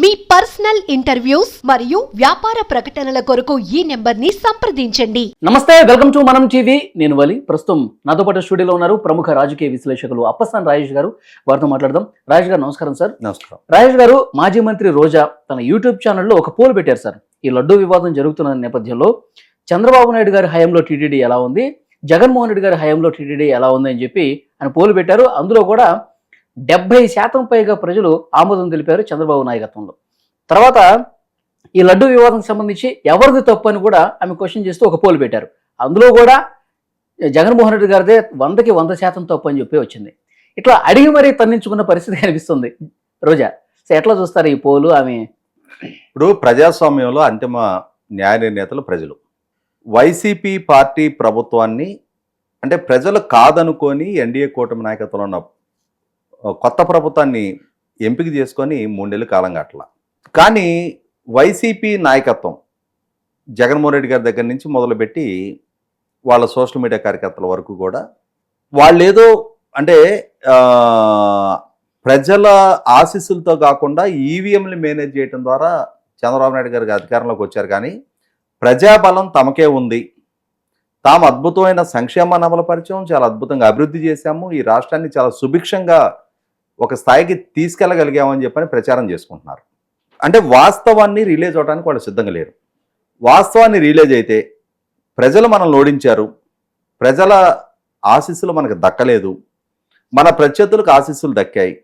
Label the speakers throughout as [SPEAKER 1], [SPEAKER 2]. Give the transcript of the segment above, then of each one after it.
[SPEAKER 1] మీ personal interviews మరియు వ్యాపార ప్రకటనల కొరకు ఈ నెంబర్ని సంప్రదించండి.
[SPEAKER 2] నమస్తే వెల్కమ్ టు మనం టీవీ. నేను వలి. ప్రస్తుతం నాతో పాటు స్టూడియోలో ఉన్నారు ప్రముఖ రాజకీయ విశ్లేషకులు అప్పసాన్ రాజేష్ గారు. వారితో మాట్లాడదాం. రాజేష్ గారు నమస్కారం సార్.
[SPEAKER 3] నమస్కారం.
[SPEAKER 2] రాజేష్ గారు మాజీ మంత్రి రోజా తన యూట్యూబ్ ఛానల్లో ఒక పోల్ పెట్టారు సార్. ఈ లడ్డూ వివాదం జరుగుతున్న నేపథ్యంలో చంద్రబాబు నాయుడు గారి హయాంలో టీటీడీ ఎలా ఉంది? జగన్మోహన్ రెడ్డి గారి హయాంలో టీటీడీ ఎలా ఉంది అని చెప్పి ఆయన పోల్ పెట్టారు. అందులో కూడా డెబ్బై శాతం పైగా ప్రజలు ఆమోదం తెలిపారు చంద్రబాబు నాయకత్వంలో. తర్వాత ఈ లడ్డు వివాదానికి సంబంధించి ఎవరిది తప్పు అని కూడా ఆమె క్వశ్చన్ చేస్తూ ఒక పోల్ పెట్టారు. అందులో కూడా జగన్మోహన్ రెడ్డి గారిదే వందకి వంద శాతం తప్పు అని చెప్పి వచ్చింది. ఇట్లా అడిగి మరీ తన్నించుకున్న పరిస్థితి కనిపిస్తుంది. రోజా సో ఎట్లా చూస్తారు ఈ పోలు ఆమె?
[SPEAKER 3] ఇప్పుడు ప్రజాస్వామ్యంలో అంతిమ న్యాయ నిర్ణేతలు ప్రజలు. వైసీపీ పార్టీ ప్రభుత్వాన్ని అంటే ప్రజలు కాదనుకొని ఎన్డీఏ కూటమి నాయకత్వంలో ఉన్న కొత్త ప్రభుత్వాన్ని ఎంపిక చేసుకొని మూడేళ్ళు కాలం గట్ల కానీ వైసీపీ నాయకత్వం జగన్మోహన్ రెడ్డి గారి దగ్గర నుంచి మొదలుపెట్టి వాళ్ళ సోషల్ మీడియా కార్యకర్తల వరకు కూడా వాళ్ళు ఏదో అంటే ప్రజల ఆశీస్సులతో కాకుండా ఈవీఎంలు మేనేజ్ చేయడం ద్వారా చంద్రబాబు నాయుడు గారికి అధికారంలోకి వచ్చారు. కానీ ప్రజాబలం తమకే ఉంది. తాము అద్భుతమైన సంక్షేమాన్ని అమలుపరిచాం చాలా అద్భుతంగా అభివృద్ధి చేశాము. ఈ రాష్ట్రాన్ని చాలా సుభిక్షంగా ఒక స్థాయికి తీసుకెళ్ళగలిగామని చెప్పని ప్రచారం చేసుకుంటున్నారు. అంటే వాస్తవాన్ని రిలీజ్ అవడానికి వాళ్ళు సిద్ధంగా లేరు. వాస్తవాన్ని రిలీజ్ అయితే ప్రజలు మనల్ని ఓడించారు. ప్రజల ఆశీస్సులు మనకు దక్కలేదు. మన ప్రత్యర్థులకు ఆశీస్సులు దక్కాయి.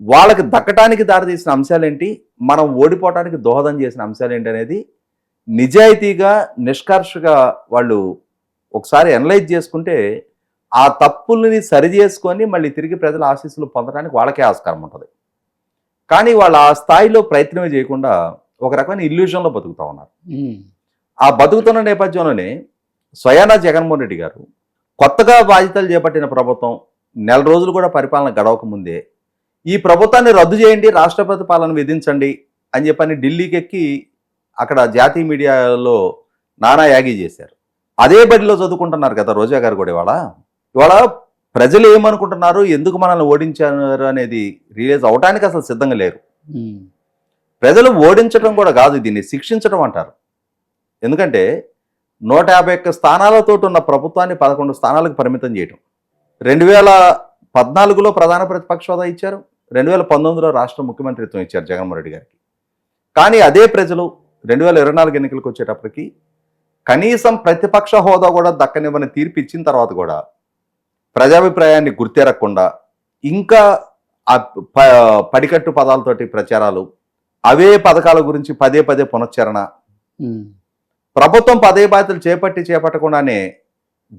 [SPEAKER 3] వాళ్ళకి దక్కటానికి దారితీసిన అంశాలేంటి? మనం ఓడిపోవటానికి దోహదం చేసిన అంశాలేంటి అనేది నిజాయితీగా నిష్కర్షగా వాళ్ళు ఒకసారి అనలైజ్ చేసుకుంటే ఆ తప్పుల్ని సరి చేసుకొని మళ్ళీ తిరిగి ప్రజల ఆశీస్సులు పొందడానికి వాళ్ళకే ఆస్కారం ఉంటుంది. కానీ వాళ్ళు ఆ స్థాయిలో ప్రయత్నమే చేయకుండా ఒక రకమైన ఇల్యూషన్లో బతుకుతా ఉన్నారు. ఆ బతుకుతున్న నేపథ్యంలోనే స్వయానా జగన్మోహన్ రెడ్డి గారు కొత్తగా బాధ్యతలు చేపట్టిన ప్రభుత్వం నెల రోజులు కూడా పరిపాలన గడవక ముందే ఈ ప్రభుత్వాన్ని రద్దు చేయండి రాష్ట్రపతి పాలన విధించండి అని చెప్పని ఢిల్లీకి ఎక్కి అక్కడ జాతీయ మీడియాలో నానా యాగి చేశారు. అదే బడిలో చదువుకుంటున్నారు కదా రోజా గారు కూడా ఇవాళ. ఇవాళ ప్రజలు ఏమనుకుంటున్నారు? ఎందుకు మనల్ని ఓడించారు అనేది రియలైజ్ అవడానికి అసలు సిద్ధంగా లేరు. ప్రజలు ఓడించడం కూడా కాదు దీన్ని శిక్షించడం అంటారు. ఎందుకంటే నూట యాభై ఒక్క స్థానాలతో ఉన్న ప్రభుత్వాన్ని పదకొండు స్థానాలకు పరిమితం చేయటం. రెండు వేల పద్నాలుగులో ప్రధాన ప్రతిపక్ష హోదా ఇచ్చారు. రెండు వేల పంతొమ్మిదిలో రాష్ట్ర ముఖ్యమంత్రిత్వం ఇచ్చారు జగన్మోహన్ రెడ్డి గారికి. కానీ అదే ప్రజలు రెండు వేల ఇరవై నాలుగు ఎన్నికలకు వచ్చేటప్పటికి కనీసం ప్రతిపక్ష హోదా కూడా దక్కనివ్వని తీర్పు ఇచ్చిన తర్వాత కూడా ప్రజాభిప్రాయాన్ని గుర్తెరగకుండా ఇంకా పడికట్టు పదాలతోటి ప్రచారాలు అవే పథకాల గురించి పదే పదే పునశ్చరణ. ప్రభుత్వం పదే బాధ్యతలు చేపట్టి చేపట్టకుండానే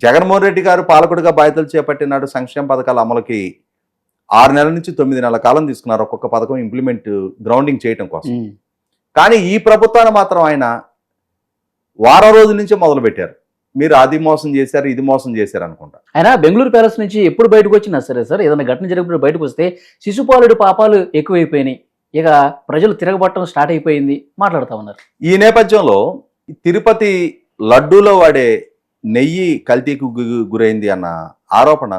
[SPEAKER 3] జగన్మోహన్ రెడ్డి గారు పాలకుడిగా బాధ్యతలు చేపట్టినాడు సంక్షేమ పథకాల అమలుకి ఆరు నెలల నుంచి తొమ్మిది నెలల కాలం తీసుకున్నారు ఒక్కొక్క పథకం ఇంప్లిమెంట్ గ్రౌండింగ్ చేయటం కోసం. కానీ ఈ ప్రభుత్వాన్ని మాత్రం ఆయన వారం రోజుల నుంచి మొదలు పెట్టారు మీరు అది మోసం చేశారు ఇది మోసం చేశారు అనుకుంటా.
[SPEAKER 2] ఆయన బెంగళూరు ప్యాలెస్ నుంచి ఎప్పుడు బయటకు వచ్చినా సరే సార్ ఏదైనా ఘటన జరిగినప్పుడు బయటకు వస్తే శిశుపాలుడి పాపాలు ఎక్కువైపోయినాయి. ఇక ప్రజలు తిరగబట్టడం స్టార్ట్ అయిపోయింది మాట్లాడుతా ఉన్నారు.
[SPEAKER 3] ఈ నేపథ్యంలో తిరుపతి లడ్డూలో వాడే నెయ్యి కల్తీకి గురైంది అన్న ఆరోపణ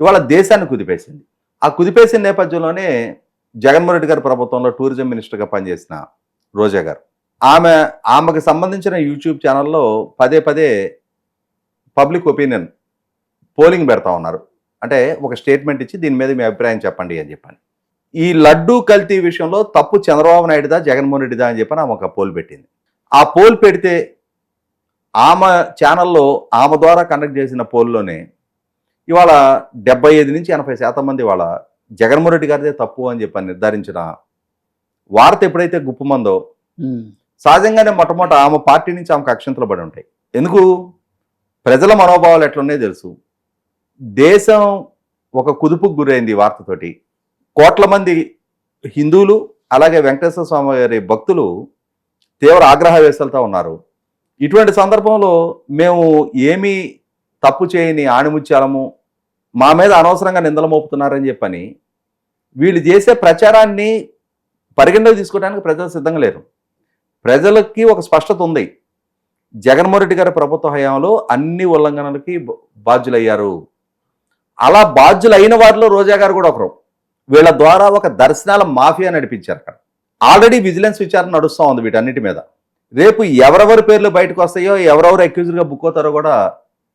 [SPEAKER 3] ఇవాళ దేశాన్ని కుదిపేసింది. ఆ కుదిపేసిన నేపథ్యంలోనే జగన్మోహన్ రెడ్డి గారి ప్రభుత్వంలో టూరిజం మినిస్టర్గా పనిచేసిన రోజా గారు. ఆమె ఆమెకు సంబంధించిన యూట్యూబ్ ఛానల్లో పదే పదే పబ్లిక్ ఒపీనియన్ పోలింగ్ పెడతా ఉన్నారు. అంటే ఒక స్టేట్మెంట్ ఇచ్చి దీని మీద మీ అభిప్రాయం చెప్పండి అని చెప్పాను. ఈ లడ్డూ కల్తీ విషయంలో తప్పు చంద్రబాబు నాయుడుదా జగన్మోహన్ రెడ్డిదా అని చెప్పని ఆమె ఒక పోల్ పెట్టింది. ఆ పోల్ పెడితే ఆమె ఛానల్లో ఆమె ద్వారా కండక్ట్ చేసిన పోల్లోనే ఇవాళ డెబ్బై ఐదు నుంచి ఎనభై శాతం మంది ఇవాళ జగన్మోహన్ రెడ్డి గారిదే తప్పు అని చెప్పని నిర్ధారించిన వార్త ఎప్పుడైతే గుప్పమందో సహజంగానే మొట్టమొదట ఆమె పార్టీ నుంచి ఆమెకు అక్షంతలు పడి ఉంటాయి. ఎందుకు? ప్రజల మనోభావాలు ఎట్లున్నాయో తెలుసు. దేశం ఒక కుదుపుకు గురైంది ఈ వార్తతోటి కోట్ల మంది హిందువులు అలాగే వెంకటేశ్వర స్వామి గారి భక్తులు తీవ్ర ఆగ్రహవేశాలతో ఉన్నారు. ఇటువంటి సందర్భంలో మేము ఏమీ తప్పు చేయని ఆణిముత్యాలము మా మీద అనవసరంగా నిందలు మోపుతున్నారని చెప్పని వీళ్ళు చేసే ప్రచారాన్ని పరిగణలోకి తీసుకోవడానికి ప్రజలు సిద్ధంగా లేరు. ప్రజలకి ఒక స్పష్టత ఉంది. జగన్మోహన్ రెడ్డి గారి ప్రభుత్వ హయాంలో అన్ని ఉల్లంఘనలకి బాధ్యులయ్యారు. అలా బాధ్యులు అయిన వారిలో రోజా గారు కూడా ఒకరు. వీళ్ళ ద్వారా ఒక దర్శనాల మాఫియా నడిపించారు అక్కడ. ఆల్రెడీ విజిలెన్స్ విచారణ నడుస్తూ ఉంది వీటన్నిటి మీద. రేపు ఎవరెవరి పేర్లు బయటకు వస్తాయో ఎవరెవరు అక్యూజ్డ్గా బుక్ అవుతారో కూడా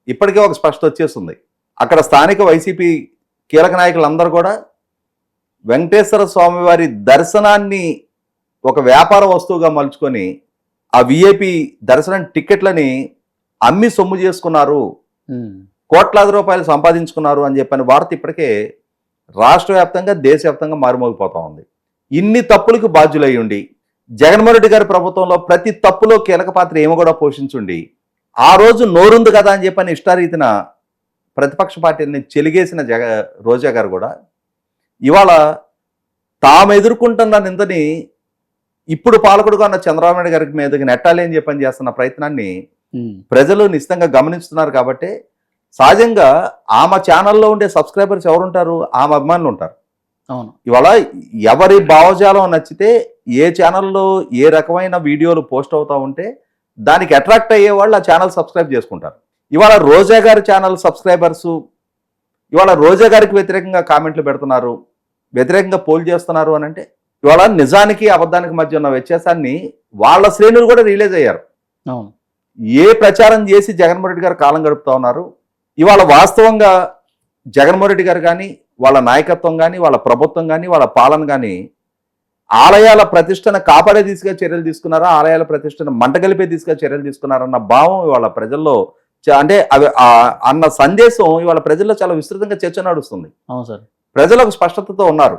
[SPEAKER 3] ఇప్పటికే ఒక స్పష్టత వచ్చేస్తుంది. అక్కడ స్థానిక వైసీపీ కీలక నాయకులందరూ కూడా వెంకటేశ్వర స్వామివారి దర్శనాన్ని ఒక వ్యాపార వస్తువుగా మలుచుకొని ఆ విఐపి దర్శనం టికెట్లని అమ్మి సొమ్ము చేసుకున్నారు. కోట్లాది రూపాయలు సంపాదించుకున్నారు అని చెప్పని వార్త ఇప్పటికే రాష్ట్ర వ్యాప్తంగా దేశవ్యాప్తంగా మారుమోగిపోతా ఉంది. ఇన్ని తప్పులకు బాధ్యులై ఉండి జగన్మోహన్ రెడ్డి గారి ప్రభుత్వంలో ప్రతి తప్పులో కీలక పాత్ర ఏమో కూడా పోషించుండి ఆ రోజు నోరుంది కదా అని చెప్పని ఇష్టారీతిన ప్రతిపక్ష పార్టీని చెలిగేసిన జగ రోజా గారు కూడా ఇవాళ తాము ఎదుర్కొంటున్న నిందని ఇప్పుడు పాలకుడుగా ఉన్న చంద్రబాబు నాయుడు గారి మీదకి నెట్టాలి అని చెప్పని చేస్తున్న ప్రయత్నాన్ని ప్రజలు నిశ్చితంగా గమనిస్తున్నారు కాబట్టి సహజంగా ఆమె ఛానల్లో ఉండే సబ్స్క్రైబర్స్ ఎవరుంటారు? ఆమె అభిమానులు ఉంటారు.
[SPEAKER 2] అవును.
[SPEAKER 3] ఇవాళ ఎవరి భావజాలం నచ్చితే ఏ ఛానల్లో ఏ రకమైన వీడియోలు పోస్ట్ అవుతా ఉంటే దానికి అట్రాక్ట్ అయ్యే వాళ్ళు ఆ ఛానల్ సబ్స్క్రైబ్ చేసుకుంటారు. ఇవాళ రోజా గారి ఛానల్ సబ్స్క్రైబర్స్ ఇవాళ రోజా గారికి వ్యతిరేకంగా కామెంట్లు పెడుతున్నారు. వ్యతిరేకంగా పోల్ చేస్తున్నారు అని అంటే ఇవాళ నిజానికి అబద్ధానికి మధ్య ఉన్న వ్యత్యాసాన్ని వాళ్ళ శ్రేణులు కూడా రియలైజ్ అయ్యారు. ఏ ప్రచారం చేసి జగన్మోహన్ రెడ్డి గారు కాలం గడుపుతా ఉన్నారు? ఇవాళ వాస్తవంగా జగన్మోహన్ రెడ్డి గారు కానీ వాళ్ళ నాయకత్వం కానీ వాళ్ళ ప్రభుత్వం కానీ వాళ్ళ పాలన కానీ ఆలయాల ప్రతిష్టను కాపాడే దిశగా చర్యలు తీసుకున్నారా? ఆలయాల ప్రతిష్టను మంటగలిపే దిశగా చర్యలు తీసుకున్నారన్న భావం ఇవాళ ప్రజల్లో అంటే అవి అన్న సందేశం ఇవాళ ప్రజల్లో చాలా విస్తృతంగా చర్చ నడుస్తుంది.
[SPEAKER 2] అవును సార్.
[SPEAKER 3] ప్రజలు ఒక స్పష్టతతో ఉన్నారు.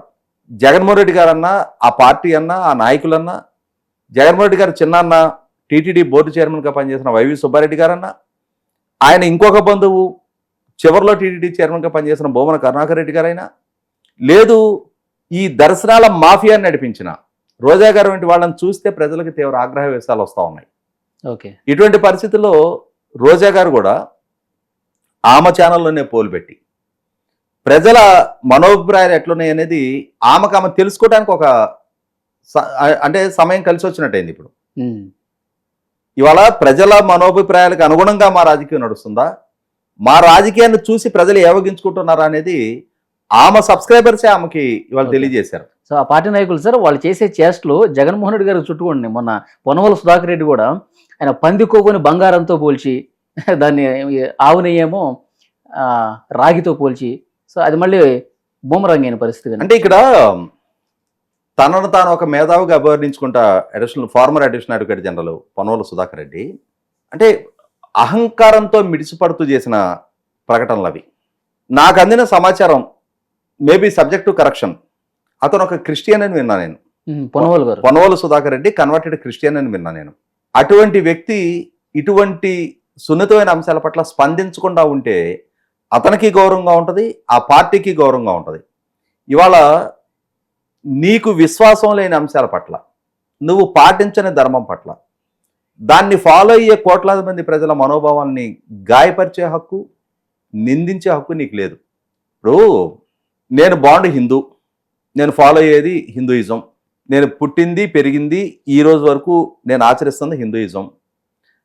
[SPEAKER 3] జగన్మోహన్ రెడ్డి గారన్నా ఆ పార్టీ అన్నా ఆ నాయకులన్నా జగన్మోహన్ రెడ్డి గారు చిన్న టీటీడీ బోర్డు చైర్మన్గా పనిచేసిన వైవి సుబ్బారెడ్డి గారన్నా ఆయన ఇంకొక బంధువు చివరిలో టీటీడీ చైర్మన్గా పనిచేసిన బొమ్మన కరుణాకర్ రెడ్డి గారైనా లేదు ఈ దర్శనాల మాఫియాని నడిపించిన రోజా గారు వంటి వాళ్ళని చూస్తే ప్రజలకు తీవ్ర ఆగ్రహ వేశాలు వస్తూ ఉన్నాయి.
[SPEAKER 2] ఓకే.
[SPEAKER 3] ఇటువంటి పరిస్థితుల్లో రోజా గారు కూడా ఆమె ఛానల్లోనే పోలు పెట్టి ప్రజల మనోభిప్రాయాలు ఎట్లున్నాయి అనేది ఆమెకు ఆమె తెలుసుకోవడానికి ఒక అంటే సమయం కలిసి వచ్చినట్టయింది ఇప్పుడు. ఇవాళ ప్రజల మనోభిప్రాయాలకు అనుగుణంగా మా రాజకీయం నడుస్తుందా? మా రాజకీయాన్ని చూసి ప్రజలు ఏవగించుకుంటున్నారా అనేది ఆమె సబ్స్క్రైబర్సే ఆమెకి ఇవాళ. తెలియజేశారు.
[SPEAKER 2] సో ఆ పార్టీ నాయకులు సార్ వాళ్ళు చేసే చేష్టలు జగన్మోహన్ రెడ్డి గారికి చుట్టుకోండి. మొన్న పొనవల సుధాకర్ రెడ్డి కూడా ఆయన పందికోకొని బంగారంతో పోల్చి దాన్ని ఆవు నెయ్యేమో ఆ, రాగితో పోల్చి సో అది మళ్ళీ బూమరంగ్ అయిన పరిస్థితి.
[SPEAKER 3] అంటే ఇక్కడ తనను తాను ఒక మేధావిగా అభివర్ణించుకుంటా additional former additional advocate general పనోల Sudhakar Reddy. అంటే అహంకారంతో మిడిసిపడుతూ చేసిన ప్రకటనలు అవి. నాకు అందిన సమాచారం మేబీ సబ్జెక్ట్ టు కరెక్షన్ అతను ఒక క్రిస్టియన్ అని విన్నా నేను.
[SPEAKER 2] పొనవల్ గారు.
[SPEAKER 3] పొనవోలు సుధాకర్ రెడ్డి కన్వర్టెడ్ క్రిస్టియన్ అని విన్నా నేను. అటువంటి వ్యక్తి ఇటువంటి సున్నితమైన అంశాల పట్ల స్పందించకుండా ఉంటే అతనికి గౌరవంగా ఉంటుంది ఆ పార్టీకి గౌరవంగా ఉంటుంది. ఇవాళ నీకు విశ్వాసం లేని అంశాల పట్ల నువ్వు పాటించని ధర్మం పట్ల దాన్ని ఫాలో అయ్యే కోట్లాది మంది ప్రజల మనోభావాల్ని గాయపరిచే హక్కు నిందించే హక్కు నీకు లేదు. ఇప్పుడు నేను బాండ్ హిందూ నేను ఫాలో అయ్యేది హిందూయిజం నేను పుట్టింది పెరిగింది ఈ రోజు వరకు నేను ఆచరిస్తుంది హిందూయిజం.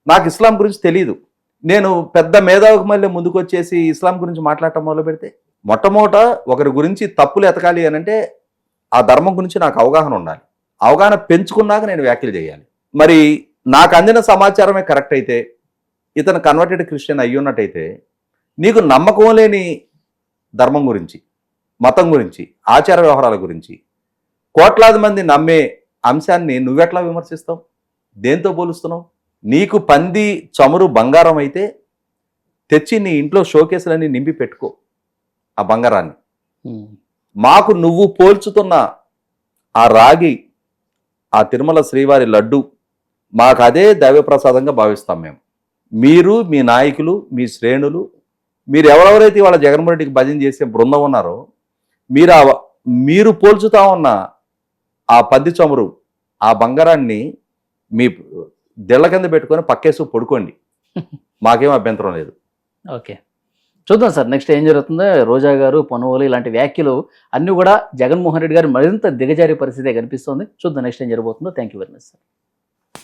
[SPEAKER 3] నాకు ఇస్లాం గురించి తెలియదు నేను పెద్ద మేధావికి మళ్ళీ ముందుకు వచ్చేసి ఇస్లాం గురించి మాట్లాడటం మొదలు పెడితే మొట్టమొదట ఒకరి గురించి తప్పులు ఎతకాలి అని అంటే ఆ ధర్మం గురించి నాకు అవగాహన ఉండాలి. అవగాహన పెంచుకున్నాక నేను వ్యాఖ్యలు చేయాలి. మరి నాకు అందిన సమాచారమే కరెక్ట్ అయితే ఇతను కన్వర్టెడ్ క్రిస్టియన్ అయ్యున్నట్టయితే నీకు నమ్మకం లేని ధర్మం గురించి మతం గురించి ఆచార వ్యవహారాల గురించి కోట్లాది మంది నమ్మే అంశాన్ని నువ్వెట్లా విమర్శిస్తావు? దేంతో పోలుస్తున్నావు? నీకు పంది చమురు బంగారం అయితే తెచ్చి నీ ఇంట్లో షోకేసులన్నీ నింపి పెట్టుకో ఆ బంగారాన్ని.
[SPEAKER 2] ఉమ్,
[SPEAKER 3] మాకు నువ్వు పోల్చుతున్న ఆ రాగి ఆ తిరుమల శ్రీవారి లడ్డు మాకు అదే దైవప్రసాదంగా భావిస్తాం మేము. మీరు మీ నాయకులు మీ శ్రేణులు మీరు ఎవరెవరైతే వాళ్ళ జగన్మోహన్ రెడ్డికి భజన చేసే బృందం ఉన్నారో మీరు ఆ మీరు పోల్చుతా ఉన్న ఆ పద్ది చమురు ఆ బంగారాన్ని మీ దిళ్ళ కింద పెట్టుకొని పక్కేసి పడుకోండి. మాకేం అభ్యంతరం లేదు.
[SPEAKER 2] ఓకే. చూద్దాం సార్ నెక్స్ట్ ఏం జరుగుతుందో. రోజా గారు పొనవలు ఇలాంటి వ్యాఖ్యలు అన్నీ కూడా జగన్మోహన్ రెడ్డి గారు మరింత దిగజారే పరిస్థితే కనిపిస్తుంది. చూద్దాం నెక్స్ట్ ఏం జరగబోతుందో. Thank you very much sir